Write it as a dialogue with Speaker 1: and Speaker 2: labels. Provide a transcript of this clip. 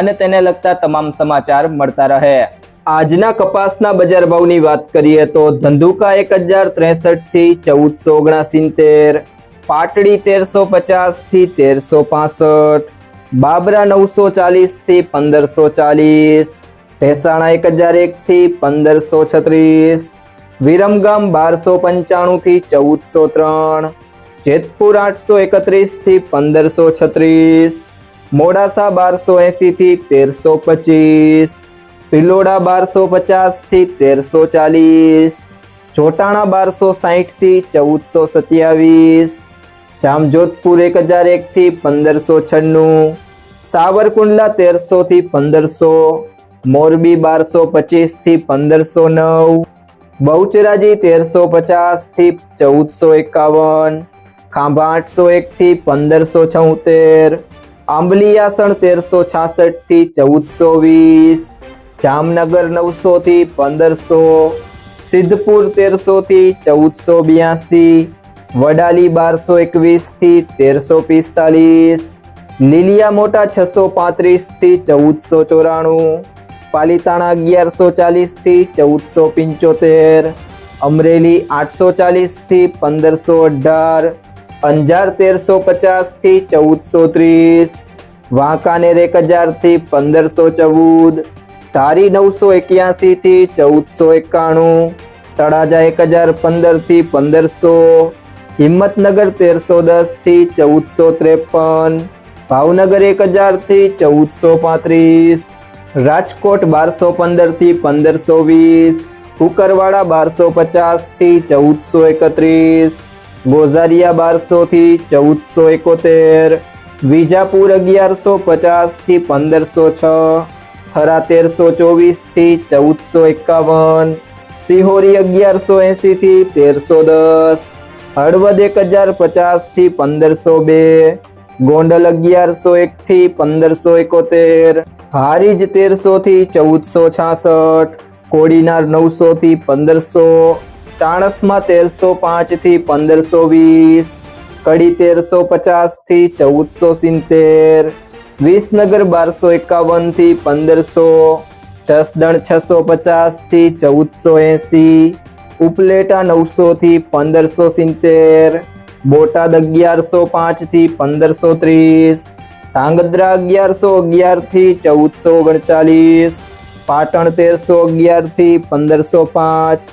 Speaker 1: અને તેને લગતા તમામ સમાચાર મળતા રહે. આજના કપાસના બજાર ભાવની વાત કરીએ તો ધંધુકા એક હજાર ત્રેસઠથી ચૌદસો ઓગણસિત્તેર, પાટડી તેરસો પચાસથી તેરસો પાસઠ, બાબરા નવસો ચાલીસથી પંદરસો ચાલીસ, ભેસાણા એક હજાર એકથી પંદરસો છત્રીસ, વિરમગામ બારસો પંચાણુંથી ચૌદસો ત્રણ, જેતપુર આઠસો એકત્રીસથી પંદરસો છત્રીસ મોડાસા બારસો એંસીથી તેરસો પચીસ. પિલોડા બારસો પચાસથી તેરસો ચાલીસ. જોટાણા બારસો સાહીઠથી ચૌદસો સત્યાવીસ. જામજોધપુર એક હજાર એક થી પંદરસો છન્નું. સાવરકુંડલા તેરસો થી પંદરસો. મોરબી બારસો પચીસથી પંદરસો નવ. બહુચરાજી તેરસો પચાસથી ચૌદસો એકાવન. ખાંભા આઠસો એક થી પંદરસો છોતેર. આંબલીયાસણ તેરસો છાસઠથી ચૌદસો વીસ, જામનગર નવસો થી પંદરસો, સિદ્ધપુર તેરસો થી ચૌદસો બ્યાસી, વડાલી બારસો એકવીસથી તેરસો પિસ્તાલીસ, લીલિયા મોટા છસો પાંત્રીસથી ચૌદસો ચોરાણું, પાલીતાણા અગિયારસો ચાલીસથી ચૌદસો પંચોતેર, અમરેલી આઠસો ચાલીસથી પંદરસો અઢાર અંજાર તેરસો પચાસથી ચૌદસો ત્રીસ વાંકાનેર એક હજારથી પંદરસો ચૌદ ધારી નવસો એક્યાસી થી ચૌદસો એકાણું તળાજા એક હજાર પંદરથી પંદરસો હિંમતનગર તેરસો દસથી ચૌદસો ત્રેપન ભાવનગર એક હજારથી ચૌદસો પાંત્રીસ રાજકોટ બારસો પંદરથી પંદરસો વીસ કુકરવાડા બારસો પચાસથી ચૌદસો એકત્રીસ ગોઝારિયા બારસો થી ચૌદસો એકોતેર, વિજાપુર અગિયારસો પચાસથી પંદરસો છ, થરા તેરસો ચોવીસથી ચૌદસો એકાવન, સિહોરી અગિયારસો એંસી થી તેરસો દસ, હળવદ એક હજાર પચાસથી પંદરસો બે, ગોંડલ અગિયારસો એક થી પંદરસો એકોતેર, હારીજ તેરસો થી ચૌદસો છાસઠ, કોડીનાર નવસો થી પંદરસો ચાણસમાં તેરસો પાંચથી પંદરસો વીસ, કડી તેરસો પચાસથી ચૌદસો સિત્તેર, વિસનગર બારસો એકાવનથી પંદરસો, જસદણ છસો પચાસથી ચૌદસો એંસી, ઉપલેટા નવસો થી પંદરસો સિત્તેર, બોટાદ અગિયારસો પાંચથી પંદરસો ત્રીસ, ધાંગધ્રા અગિયારસો અગિયારથી ચૌદસો ઓગણચાલીસ, પાટણ તેરસો અગિયારથી પંદરસો પાંચ